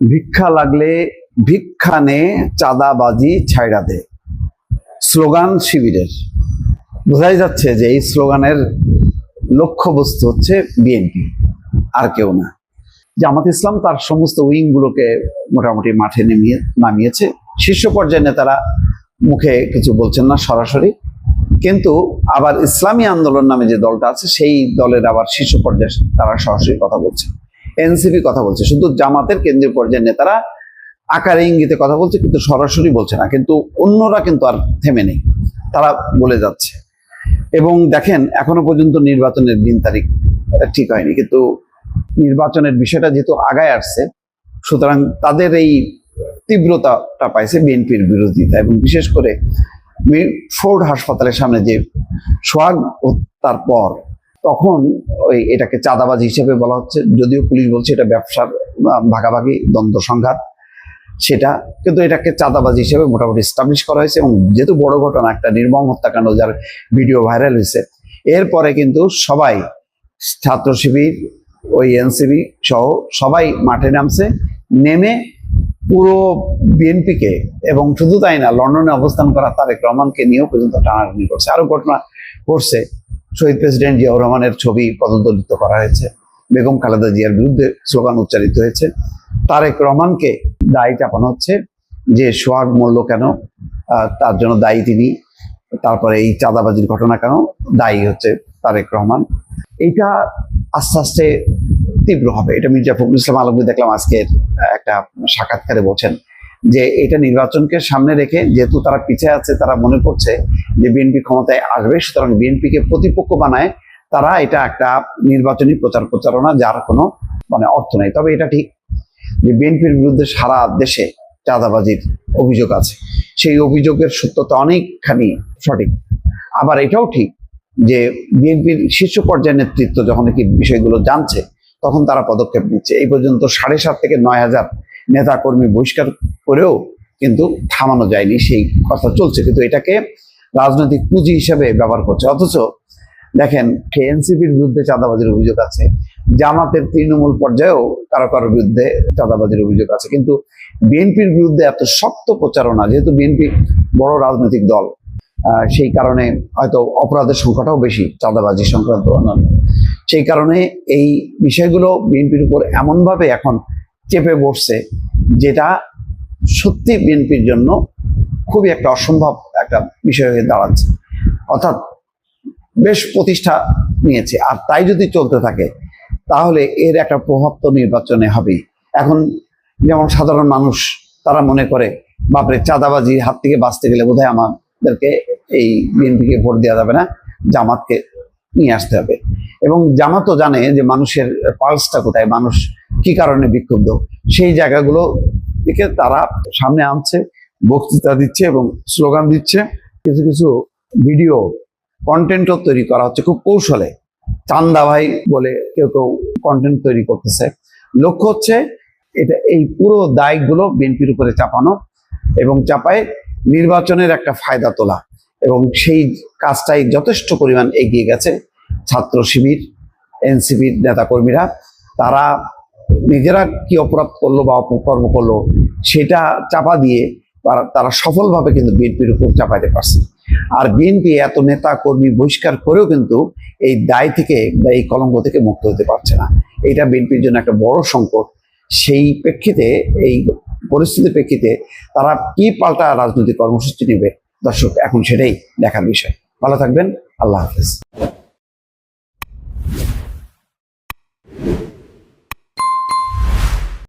ভিক্ষা লাগলে ভিক্ষা নে, চাঁদাবাজি ছাইড়া দে। স্লোগান শিবিরের। বোঝাই যাচ্ছে যে এই স্লোগানের লক্ষ্যবস্তু হচ্ছে বিএনপি আর কেউ না। জামাত ইসলাম তার সমস্ত উইংগুলোকে মোটামুটি মাঠে নেমিয়ে, নামিয়েছে। শীর্ষ পর্যায়ের নেতারা মুখে কিছু বলছেন না সরাসরি। কিন্তু আবার ইসলামী আন্দোলন নামে যে দলটা আছে, সেই দলের আবার শীর্ষ পর্যায়ে তারা সরাসরি কথা বলছে। এনসিপি কথা বলছে, শুধু জামাতের কেন্দ্রীয় পর্যায়ের নেতারা আকারে ইঙ্গিতে কথা বলছে, কিন্তু সরাসরি বলছে না, কিন্তু অন্যরা কিন্তু আর থেমে নেই, তারা বলে যাচ্ছে। এবং দেখেন, এখনও পর্যন্ত নির্বাচনের দিন তারিখ ঠিক হয়নি, কিন্তু নির্বাচনের বিষয়টা যেহেতু আগায় আসছে, সুতরাং তাদের এই তীব্রতাটা পাইছে বিএনপির বিরোধিতা, এবং বিশেষ করে ফোর্ড হাসপাতালের সামনে যে সোহাগ হত্যার পর তখন ওই এটাকে চাঁদাবাজি হিসেবে বলা হচ্ছে। যদিও পুলিশ বলছে এটা ব্যবসার ভাগাভাগি, দ্বন্দ্ব সংঘাত, সেটা। কিন্তু এটাকে চাঁদাবাজি হিসেবে মোটামুটি স্টাবলিশ করা হয়েছে এবং যেহেতু বড় ঘটনা, একটা নির্মম হত্যাকাণ্ড যার ভিডিও ভাইরাল হয়েছে, এরপরে কিন্তু সবাই ছাত্র শিবির ওই এনসিবি সহ সবাই মাঠে নামছে, নেমে পুরো বিএনপিকে এবং শুধু তাই না, লন্ডনে অবস্থান করা তারেক রহমানকে নিয়েও পর্যন্ত টানাটানি করছে। আরও ঘটনা করছে শহীদ প্রেসিডেন্ট জিয়াউর রহমানের ছবি পদদলিত করা হয়েছে। বেগম খালেদা জিয়ার বিরুদ্ধে স্লোগান উচ্চারিত হয়েছে। তারেক রহমানকে দায়ী চাপানো হচ্ছে যে সোহাগ মূল্য কেন তার জন্য দায়ী তিনি, তারপরে এই চাঁদাবাজির ঘটনা কেন দায়ী হচ্ছে তারেক রহমান। এইটা আস্তে আস্তে তীব্র হবে। এটা মির্জা ফখরুল ইসলাম আলমগীর দেখলাম আজকের একটা সাক্ষাৎকারে বলছেন। যে এটা নির্বাচনকে সামনে রেখে যেহেতু তারা পিছিয়ে আছে, তারা মনে করছে যে বিএনপি ক্ষমতায় আসবে, সুতরাং বিএনপিকে প্রতিপক্ষ বানায় তারা এটা একটা নির্বাচনী প্রচার প্রচারণা যার কোনো মানে অর্থ নেই। তবে এটা ঠিক যে বিএনপির বিরুদ্ধে সারা দেশে চাঁদাবাজির অভিযোগ আছে। সেই অভিযোগের সত্যতা অনেকখানি সঠিক। আবার এটাও ঠিক যে বিএনপির শীর্ষ পর্যায়ের নেতৃত্ব যখন কি বিষয়গুলো জানছে, তখন তারা পদক্ষেপ নিচ্ছে। এই পর্যন্ত সাড়ে সাত থেকে নয় হাজার নেতা কর্মী বহিষ্কার করেও কিন্তু থামানো যায়নি সেই কথা চলছে। কিন্তু এটাকে রাজনৈতিক পুঁজি হিসেবে ব্যবহার করছে। অথচ দেখেন এনসিপির বিরুদ্ধে চাঁদাবাজির অভিযোগ আছে, জামাতের তৃণমূল পর্যায়েও কারও কারও বিরুদ্ধে চাঁদাবাজির অভিযোগ আছে। কিন্তু বিএনপির বিরুদ্ধে এত শক্ত প্রচারণা, যেহেতু বিএনপি বড় রাজনৈতিক দল সেই কারণে হয়তো অপরাধের সংখ্যাটাও বেশি চাঁদাবাজি সংক্রান্ত অন্যান্য। সেই কারণে এই বিষয়গুলো বিএনপির উপর এমনভাবে এখন চেপে বসছে, যেটা সত্যি বিএনপির জন্য খুবই একটা অসম্ভব একটা বিষয় হয়ে দাঁড়াচ্ছে। অর্থাৎ বেশ প্রতিষ্ঠা নিয়েছে। আর তাই যদি চলতে থাকে, তাহলে এর একটা প্রভাব তো নির্বাচনে হবেই। এখন যেমন সাধারণ মানুষ, তারা মনে করে, বাপরে চাঁদাবাজির হাত থেকে বাঁচতে গেলে বোধহয় আমাদেরকে এই বিএনপিকে ভোট দেওয়া যাবে না, জামাতকে নিয়ে আসতে হবে। এবং জামাতও জানে যে মানুষের পালসটা কোথায়, মানুষ কি কারণে বিক্ষুব্ধ? সেই জায়গাগুলো থেকে তারা সামনে আনছে, বক্তৃতা দিচ্ছে এবং স্লোগান দিচ্ছে। কিছু কিছু ভিডিও কন্টেন্টও তৈরি করা হচ্ছে খুব কৌশলে। চান্দা ভাই বলে কেউ কেউ কন্টেন্ট তৈরি করতেছে। লক্ষ্য হচ্ছে এটা, এই পুরো দায়গুলো বিএনপির উপরে চাপানো এবং চাপায় নির্বাচনের একটা ফায়দা তোলা এবং সেই কাজটাই যথেষ্ট পরিমাণ এগিয়ে গেছে ছাত্র শিবির, এনসিপির নেতাকর্মীরা। তারা নিজেরা কি অপরাধ করল বা অপকর্ম করল, সেটা চাপা দিয়ে তারা- সফলভাবে কিন্তু বিএনপির উপর চাপাইতে পারছে। আর বিএনপি এত নেতা কর্মী বহিষ্কার করেও কিন্তু এই দায় থেকে বা এই কলঙ্ক থেকে মুক্ত হতে পারছে না। এটা বিএনপির জন্য একটা বড় সংকট। সেই প্রেক্ষিতে, এই পরিস্থিতির প্রেক্ষিতে তারা কি পাল্টা রাজনৈতিক কর্মসূচি নেবে? দর্শক, এখন সেটাই দেখার বিষয়। ভালো থাকবেন। আল্লাহ হাফেজ।